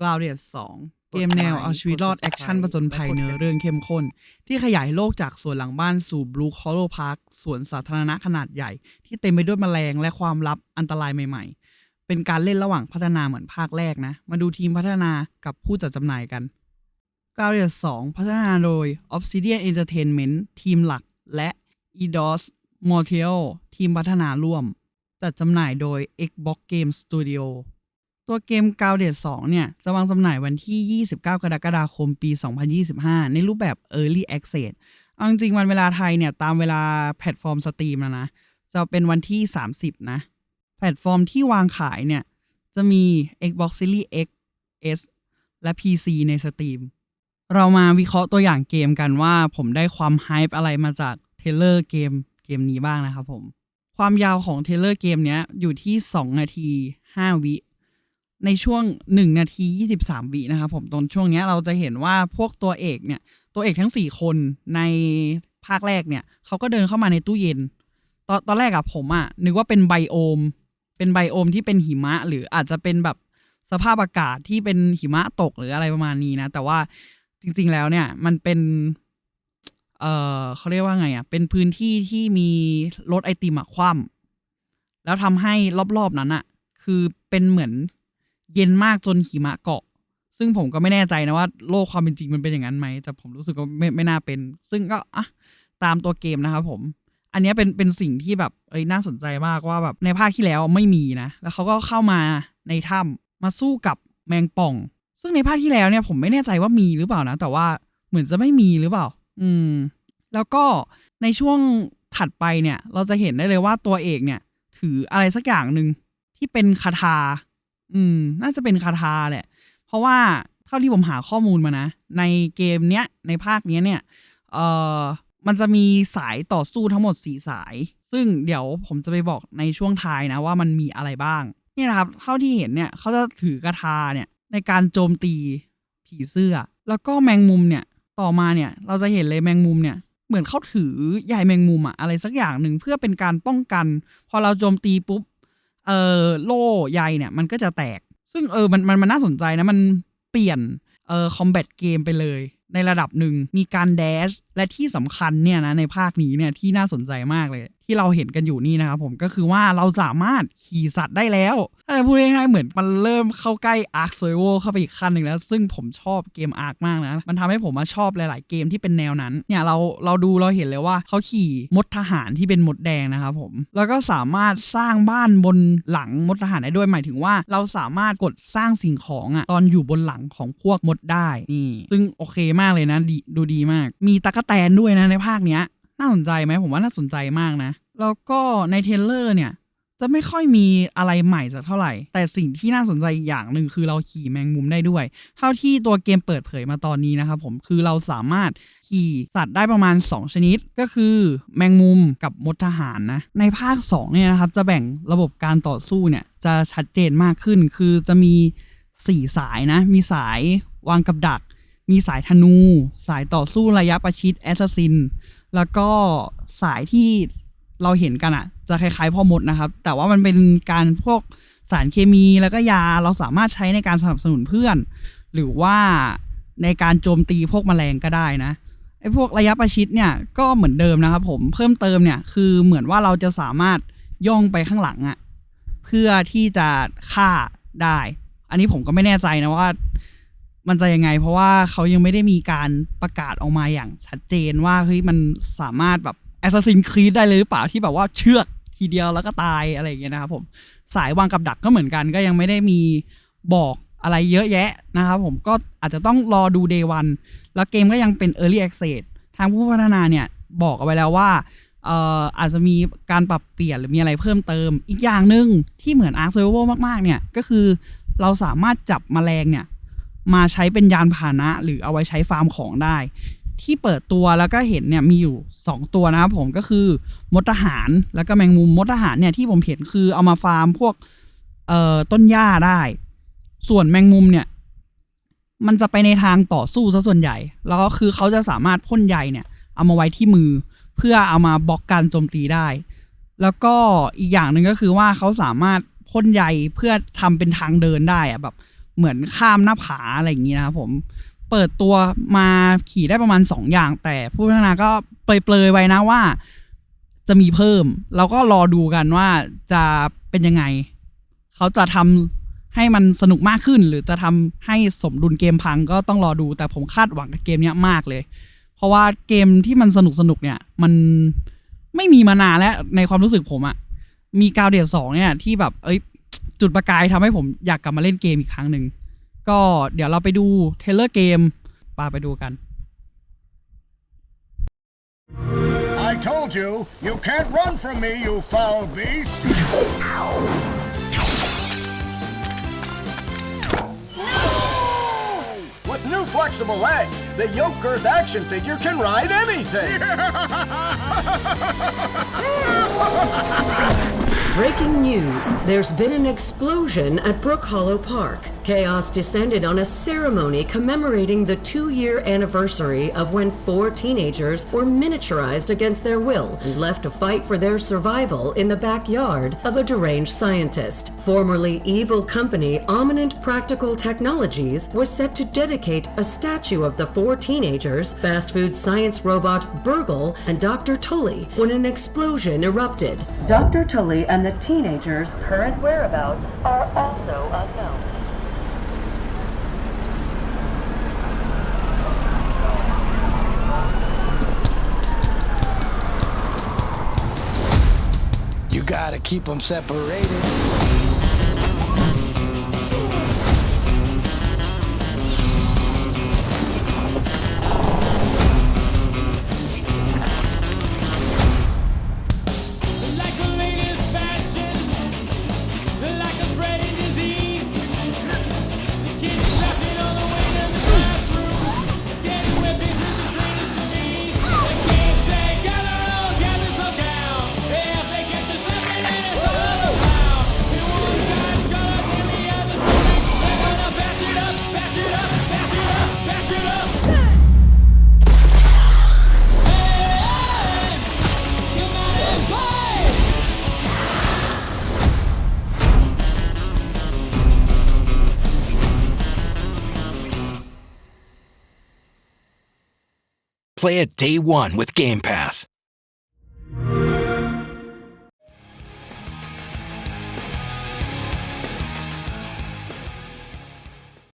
กล่าวเดียสองเกมแนวเอาชีวิตรอดแอคชั่นประจนภัยเนื้อเรื่องเข้มข้น ที่ขยายโลกจากสวนหลังบ้านสู่บลูคอโลพาร์คสวนสาธารณะขนาดใหญ่ ที่เต็มไปด้วยแมลงและความลับอันตรายใหม่ ๆ เป็นการเล่นระหว่างพัฒนาเหมือนภาคแรกนะ มาดูทีมพัฒนากับผู้จัดจำหน่ายกันก o าวเดียสองพัฒนาโดย Obsidian Entertainment ทีมหลักและ EDOS Montreal ทีมพัฒนาร่วม จัดจำหน่ายโดย Xbox Game Studio ตัวเกม g o u n d e d 2เนี่ย จะวางจำหน่ายวันที่ 29 กรกฎาคมปี 2025 ในรูปแบบ Early Access เอาจริงวันเวลาไทยเนี่ย ตามเวลาแพลตฟอร์มสตรีมแล้วนะ จะเป็นวันที่ 30 นะ แพลตฟอร์มที่วางขายเนี่ย จะมี Xbox Series X S และ PC ในสตรีม เรามาวิเคราะห์ตัวอย่างเกมกันว่าผมได้ความไฮป์อะไรมาจากเทเลอร์เกมเกมนี้บ้างนะครับผม ความยาวของเทเลอร์เกมเนี้ยอยู่ที่ 2 นาที 5 วิ ในช่วง 1 นาที 23 วินะครับผมตรงช่วงนี้เราจะเห็นว่าพวกตัวเอกเนี่ย ตัวเอกทั้ง 4 คนในภาคแรกเนี่ยเขาก็เดินเข้ามาในตู้เย็น ตอนตอนแรกอะผมอะนึกว่าเป็นไบโอม เป็นไบโอมที่เป็นหิมะ หรืออาจจะเป็นแบบสภาพอากาศที่เป็นหิมะตกหรืออะไรประมาณนี้นะ แต่ว่าจริง ๆ แล้วเนี่ยมันเป็น เอ่อเขาเรียกว่าไงอะเป็นพื้นที่ที่มีรถไอติมอะคว่ำแล้วทำให้รอบๆนั้นอะคือเป็นเหมือน เย็นมากจนหิมะเกาะ ซึ่งผมก็ไม่แน่ใจนะว่าโลกความเป็นจริงมันเป็นอย่างนั้นไหม แต่ผมรู้สึกว่าไม่ไม่น่าเป็น ซึ่งก็อะตามตัวเกมนะครับผม อันนี้เป็นเป็นสิ่งที่แบบเอ้ยน่าสนใจมากว่าแบบในภาคที่แล้วไม่มีนะ แล้วเขาก็เข้ามาในถ้ำมาสู้กับแมงป่อง ซึ่งในภาคที่แล้วเนี่ยผมไม่แน่ใจว่ามีหรือเปล่านะ แต่ว่าเหมือนจะไม่มีหรือเปล่า อืม แล้วก็ในช่วงถัดไปเนี่ย เราจะเห็นได้เลยว่าตัวเอกเนี่ย ถืออะไรสักอย่างหนึ่งที่เป็นคาถา อืม น่าจะเป็นคาถาแหละ เพราะว่าเท่าที่ผมหาข้อมูลมานะ ในเกมเนี้ย ในภาคเนี้ยเนี่ย เอ่อ มันจะมีสายต่อสู้ทั้งหมดสี่สาย ซึ่งเดี๋ยวผมจะไปบอกในช่วงท้ายนะว่ามันมีอะไรบ้าง เนี่ยนะครับ เท่าที่เห็นเนี่ยเขาจะถือกระทาเนี่ยในการโจมตีผีเสื้อ แล้วก็แมงมุมเนี่ย ต่อมาเนี่ยเราจะเห็นเลยแมงมุมเนี่ยเหมือนเขาถือใยแมงมุมอะอะไรสักอย่างหนึ่งเพื่อเป็นการป้องกัน พอเราโจมตีปุ๊บ เออโล่ใยเนี่ยมันก็จะแตก ซึ่งเออมันมันมันน่าสนใจนะมันเปลี่ยนเออคอมแบทเกมไปเลย ในระดับหนึ่งมีการแดชและที่สำคัญเนี่ยนะในภาคนี้เนี่ยที่น่าสนใจมากเลย ที่เราเห็นกันอยู่นี่นะครับผมก็คือว่าเราสามารถขี่สัตว์ได้แล้วถ้าจะพูดง่ายๆเหมือนมันเริ่มเข้าใกล้ Ark Survival เข้าไปอีกขั้นหนึ่งแล้ว ซึ่งผมชอบเกม Ark มากนะ มันทำให้ผมมาชอบหลาย ๆ เกมที่เป็นแนวนั้นเนี่ยเราเราดูเราเห็นเลยว่าเขาขี่มดทหารที่เป็นมดแดงนะครับผมแล้วก็สามารถสร้างบ้านบนหลังมดทหารได้ด้วยหมายถึงว่า เราสามารถกดสร้างสิ่งของอะตอนอยู่บนหลังของพวกมดได้นี่ซึ่งโอเคมากเลยนะดีดูดีมาก มีตะกแตนด้วยนะในภาคเนี้ย น่าสนใจไหมผมว่าน่าสนใจมากนะ แล้วก็ในเทเลอร์เนี่ย จะไม่ค่อยมีอะไรใหม่สักเท่าไหร่ แต่สิ่งที่น่าสนใจอย่างหนึ่งคือเราขี่แมงมุมได้ด้วย เท่าที่ตัวเกมเปิดเผยมาตอนนี้นะครับผมคือเราสามารถขี่สัตว์ได้ประมาณ 2 ชนิดก็คือแมงมุมกับมดทหารนะในภาค2เนี่ยนะครับจะแบ่งระบบการต่อสู้เนี่ยจะชัดเจนมากขึ้น คือจะมี 4 สายนะมีสายวางกับดัก มีสายธนู สายต่อสู้ระยะประชิดแอสซัสซิน แล้วก็สายที่เราเห็นกันอะจะคล้ายๆพ่อมดนะครับ แต่ว่ามันเป็นการพวกสารเคมีแล้วก็ยาเราสามารถใช้ในการสนับสนุนเพื่อน หรือว่าในการโจมตีพวกแมลงก็ได้นะไอ้พวกระยะประชิดเนี่ยก็เหมือนเดิมนะครับผมเพิ่มเติมเนี่ยคือเหมือนว่าเราจะสามารถย่องไปข้างหลังอะเพื่อที่จะฆ่าได้ อันนี้ผมก็ไม่แน่ใจนะว่า มันจะยังไง เพราะว่าเขายังไม่ได้มีการประกาศออกมาอย่างชัดเจนว่าเฮ้ยมันสามารถแบบ Assassin's Creed ได้เลยหรือเปล่าที่แบบว่าเชือกทีเดียวแล้วก็ตายอะไรอย่างเงี้ยนะครับผมสายวางกับดักก็เหมือนกัน ก็ยังไม่ได้มีบอกอะไรเยอะแยะนะครับผมก็อาจจะต้องรอดู Day 1แล้วเกมก็ยังเป็น Early Access ทางผู้พัฒนาเนี่ยบอกเอาไว้แล้วว่าเอ่ออาจจะมีการปรับเปลี่ยนหรือมีอะไรเพิ่มเติม อีกอย่างหนึ่งที่เหมือน Ark Survival มาก ๆ เนี่ย ก็คือเราสามารถจับแมลงเนี่ย มาใช้เป็นยานพาหนะ หรือเอาไว้ใช้ฟาร์มของได้ ที่เปิดตัวแล้วก็เห็นเนี่ยมีอยู่ 2 ตัวนะครับผมก็คือมดทหารแล้วก็แมงมุมมดทหารเนี่ยที่ผมเห็นคือเอามาฟาร์มพวกเอ่อต้นหญ้าได้ ส่วนแมงมุมเนี่ย มันจะไปในทางต่อสู้ซะส่วนใหญ่ แล้วก็คือเขาจะสามารถพ่นใยเนี่ย เอามาไว้ที่มือ เพื่อเอามาบล็อกการโจมตีได้ แล้วก็อีกอย่างหนึ่งก็คือว่าเขาสามารถพ่นใยเพื่อทำเป็นทางเดินได้อะแบบ เหมือนข้ามหน้าผาอะไรอย่างนี้นะครับผมเปิดตัวมาขี่ได้ประมาณ 2 อย่าง แต่ผู้พัฒนาก็เปลยๆไว้นะว่า จะมีเพิ่ม เราก็รอดูกันว่าจะเป็นยังไง เขาจะทำให้มันสนุกมากขึ้น หรือจะทำให้สมดุลเกมพังก็ต้องรอดู แต่ผมคาดหวังกับเกมนี้มากเลย เพราะว่าเกมที่มันสนุกสนุกๆเนี่ย มันไม่มีมานานแล้วในความรู้สึกผมอะมีกาวเดียสองเนี่ยที่แบบเอ้ย จุดประกายทำให้ผมอยากกลับมาเล่นเกมอีกครั้งหนึ่ง ก็เดี๋ยวเราไปดูเทรลเลอร์เกมปาไปดูกัน I told you, you can't run from me, you foul beast! With new flexible legs, the Yoke Girth action figure can ride anything! Breaking news. There's been an explosion at Brook Hollow Park. Chaos descended on a ceremony commemorating the two year anniversary of when four teenagers were miniaturized against their will and left to fight for their survival in the backyard of a deranged scientist. Formerly evil company Ominent Practical Technologies was set to dedicate a statue of the four teenagers, fast food science robot Burgle, and Dr. Tully when an explosion erupted. Dr. Tully and the teenagers' current whereabouts are also unknown. Gotta keep them separated. Play it day one with Game Pass.